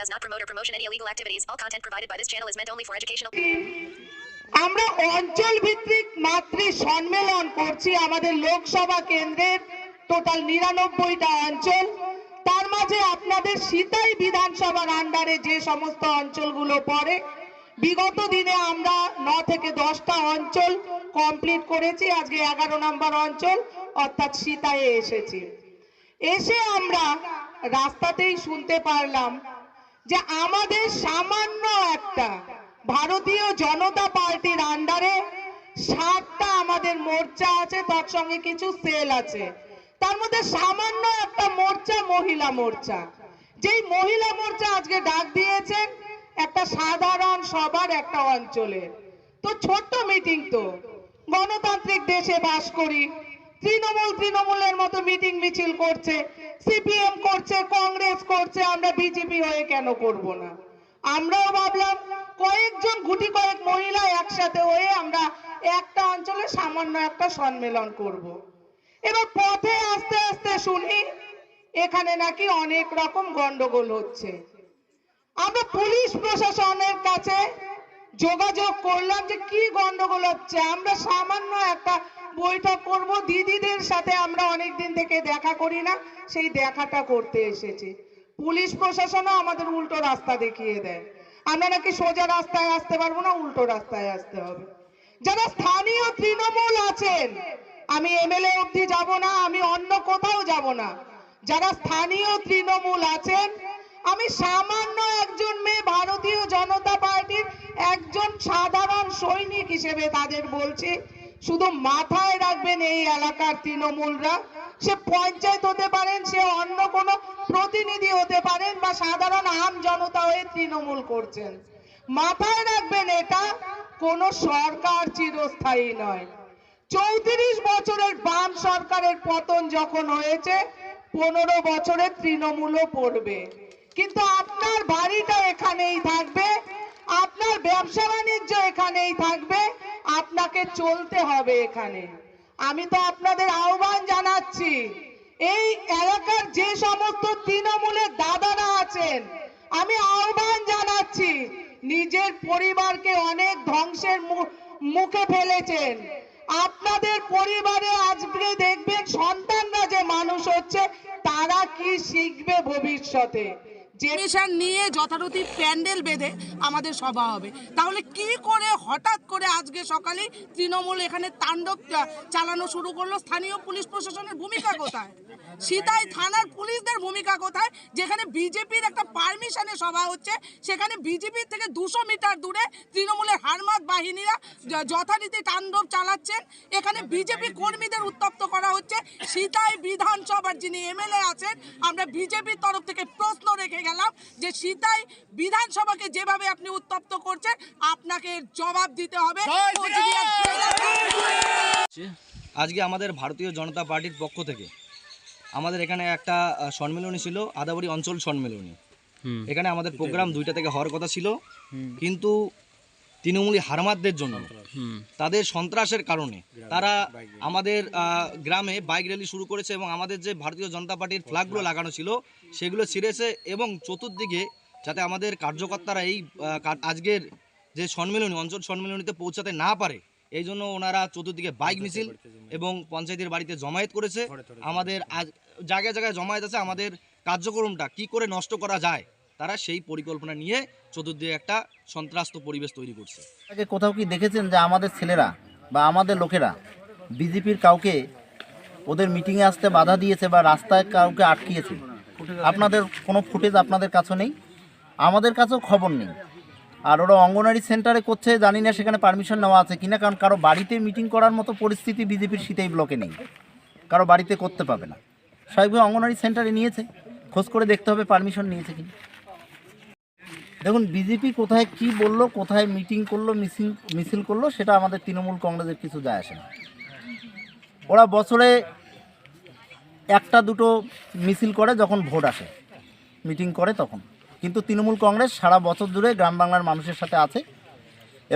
does not promote or promotion any illegal activities. All content provided by this channel is meant only for educational. আমরা অঞ্চল ভিত্তিক মাতৃ সম্মেলন করছি আমাদের লোকসভা কেন্দ্রের টোটাল নিরানব্বইটা অঞ্চল তার মাঝে আপনাদের সিতাই বিধানসভার আন্ডারে যে সমস্ত অঞ্চলগুলো পড়ে, বিগত দিনে আমরা ন থেকে দশটা অঞ্চল কমপ্লিট করেছি, আজকে এগারো নম্বর অঞ্চল, অর্থাৎ সিতায়ে এসেছি এসে আমরা রাস্তাতেই শুনতে পারলাম যে আমাদের সামান্য একটা ভারতীয় জনতা পার্টির আন্ডারে সাতটা আমাদের মোর্চা আছে, তার সঙ্গে কিছু সেল আছে। তার মধ্যে সামান্য একটা মোর্চা মহিলা মোর্চা। যেই মহিলা মোর্চা আজকে ডাক দিয়েছেন, একটা সাধারণ সবার একটা অঞ্চলে তো ছোট্ট মিটিং তো, গণতান্ত্রিক দেশে বাস করি। তৃণমূল তৃণমূলের মতো মিটিং মিছিল করছে, সিপিএম করছে, কংগ্রেস করছে, আমরা বিজেপি হয়ে কেন করব না? আমরাও ভাবলাম কয়েকজন গুটি কয়েক মহিলা একসাথে হয়ে আমরা একটা অঞ্চলে সামান্য একটা সম্মেলন করব। এবার পথে আস্তে আস্তে শুনি এখানে নাকি অনেক রকম গন্ডগোল হচ্ছে। আমরা পুলিশ প্রশাসনের কাছে যোগাযোগ করলাম যে কি গন্ডগোল হচ্ছে? আমরা সামান্য একটা বৈঠক করব দিদিদের সাথে, আমরা অনেক দিন থেকে দেখা করি না, সেই দেখাটা করতে এসেছি। পুলিশ প্রশাসনও আমাদের উল্টো রাস্তা দেখিয়ে দেয়। আমরা নাকি সোজা রাস্তায় আসতে পারব না, উল্টো রাস্তায় আসতে হবে। যারা স্থানীয় তৃণমূল আছেন, আমি এমএলএ অবধি যাব না, আমি অন্য কোথাও যাব না। যারা স্থানীয় তৃণমূল আছেন, আমি সামান্য একজন মেয়ে ভারতীয় জনতা পার্টির একজন সাধারণ সৈনিক হিসেবে তাদের বলছি শুধু মাথায় রাখবেন এই এলাকার তৃণমূলরা। সে পঞ্চায়েত হতে পারেন, সে অন্য কোনো প্রতিনিধি হতে পারেন বা সাধারণ আম জনতা হয়ে তৃণমূল করছেন। মাথায় রাখবেন এটা, কোনো সরকার চিরস্থায়ী নয়। চৌত্রিশ বছরের বাম সরকারের পতন যখন হয়েছে, পনেরো বছরের তৃণমূলও পড়বে। কিন্তু আপনার বাড়িটা এখানেই থাকবে, আপনার ব্যবসা বাণিজ্য এখানেই থাকবে আপনাকে চলতে হবে এখানে। আমি তো আপনাদের আহ্বান জানাচ্ছি, এই এলাকার যে সমস্ত তৃণমূলের দাদারা আছেন, আমি আহ্বান জানাচ্ছি, নিজের পরিবারকে অনেক ধ্বংসের মুখে ফেলেছেন। আপনাদের পরিবারে আজকে দেখবেন সন্তানরা যে মানুষ হচ্ছে, তারা কি শিখবে ভবিষ্যতে? যে নিয়ে যথারীতি প্যান্ডেল বেঁধে আমাদের সভা হবে। তাহলে কি করে হঠাৎ করে আজকে সকালে তৃণমূল এখানে তাণ্ডব চালানো শুরু করল? স্থানীয় পুলিশ প্রশাসনের ভূমিকা কোথায়? সিতাই থানার পুলিশদের ভূমিকা কোথায়? যেখানে বিজেপির একটা পারমিশনে সভা হচ্ছে, সেখানে বিজেপির থেকে দুশো মিটার দূরে তৃণমূলের হারমাত বাহিনীরা যথারীতি তাণ্ডব চালাচ্ছেন। এখানে বিজেপি কর্মীদের উত্তপ্ত করা হচ্ছে। সিতাই বিধানসভার যিনি এমএলএ আছেন, আমরা বিজেপির তরফ থেকে প্রশ্ন রেখে গেলাম যে সিতাই বিধানসভাকে যেভাবে আপনি উত্তপ্ত করছেন আপনাকে জবাব দিতে হবে। আজকে আমাদের ভারতীয় জনতা পার্টির পক্ষ থেকে আমাদের এখানে একটা সম্মেলনী ছিল আদাবরি অঞ্চল সম্মেলনী। এখানে আমাদের প্রোগ্রাম দুইটা থেকে হওয়ার কথা ছিল। কিন্তু তৃণমূলী হারমাতদের জন্য তাদের সন্ত্রাসের কারণে তারা আমাদের আহ, গ্রামে বাইক র্যালি শুরু করেছে এবং আমাদের যে ভারতীয় জনতা পার্টির ফ্ল্যাগগুলো লাগানো ছিল সেগুলো ছিঁড়েছে এবং চতুর্দিকে যাতে আমাদের কার্যকর্তারা এই আজকের যে সম্মেলনী অঞ্চল সম্মেলনীতে পৌঁছাতে না পারে এই জন্য ওনারা চতুর্দিকে বাইক মিছিল এবং পঞ্চায়েতের বাড়িতে জমায়েত করেছে। আমাদের আজ জায়গায় জায়গায় জমায়েত আছে আমাদের কার্যক্রমটা কি করে নষ্ট করা যায় তারা সেই পরিকল্পনা নিয়ে চতুর্দিকে একটা সন্ত্রাস্ত পরিবেশ তৈরি করছে। আগে কোথাও কি দেখেছেন যে আমাদের ছেলেরা বা আমাদের লোকেরা বিজেপির কাউকে ওদের মিটিংয়ে আসতে বাধা দিয়েছে বা রাস্তায় কাউকে আটকিয়েছে? আপনাদের কোনো ফুটেজ আপনাদের কাছে নেই? আমাদের কাছেও খবর নেই। আর ওরা অঙ্গনারী সেন্টারে করছে, জানি না সেখানে পারমিশন নেওয়া আছে কিনা, কারণ কারও বাড়িতে মিটিং করার মতো পরিস্থিতি বিজেপির শীতেই ব্লকে নেই। কারও বাড়িতে করতে পাবে না। স্বাভাবিক অঙ্গনারী সেন্টারে নিয়েছে, খোঁজ করে দেখতে হবে পারমিশন নিয়েছে কিনা। দেখুন, বিজেপি কোথায় কি বলল, কোথায় মিটিং করল মিছিল মিছিল করল, সেটা আমাদের তৃণমূল কংগ্রেসের কিছু যায় আসে না। ওরা বছরে একটা দুটো মিছিল করে, যখন ভোট আসে মিটিং করে তখন। কিন্তু তৃণমূল কংগ্রেস সারা বছর ধরে গ্রাম বাংলার মানুষের সাথে আছে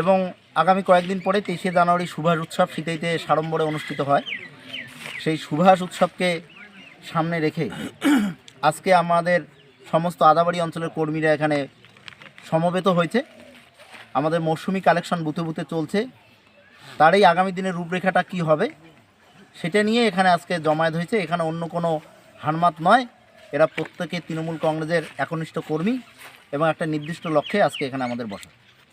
এবং আগামী কয়েকদিন পরে তেইশে জানুয়ারি সুভাষ উৎসব শীতেইতে সাড়ম্বরে অনুষ্ঠিত হয়। সেই সুভাষ উৎসবকে সামনে রেখে আজকে আমাদের সমস্ত আদাবাড়ি অঞ্চলের কর্মীরা এখানে সমবেত হয়েছে। আমাদের মৌসুমি কালেকশন বুথে বুথে চলছে। তার এই আগামী দিনের রূপরেখাটা কি হবে, সেটা নিয়ে এখানে আজকে জমায়েত হয়েছে। এখানে অন্য কোনো হানমাত নয়। এরা প্রত্যেকে তৃণমূল কংগ্রেসের একনিষ্ঠ কর্মী এবং একটা নির্দিষ্ট লক্ষ্যে আজকে এখানে আমাদের বসা।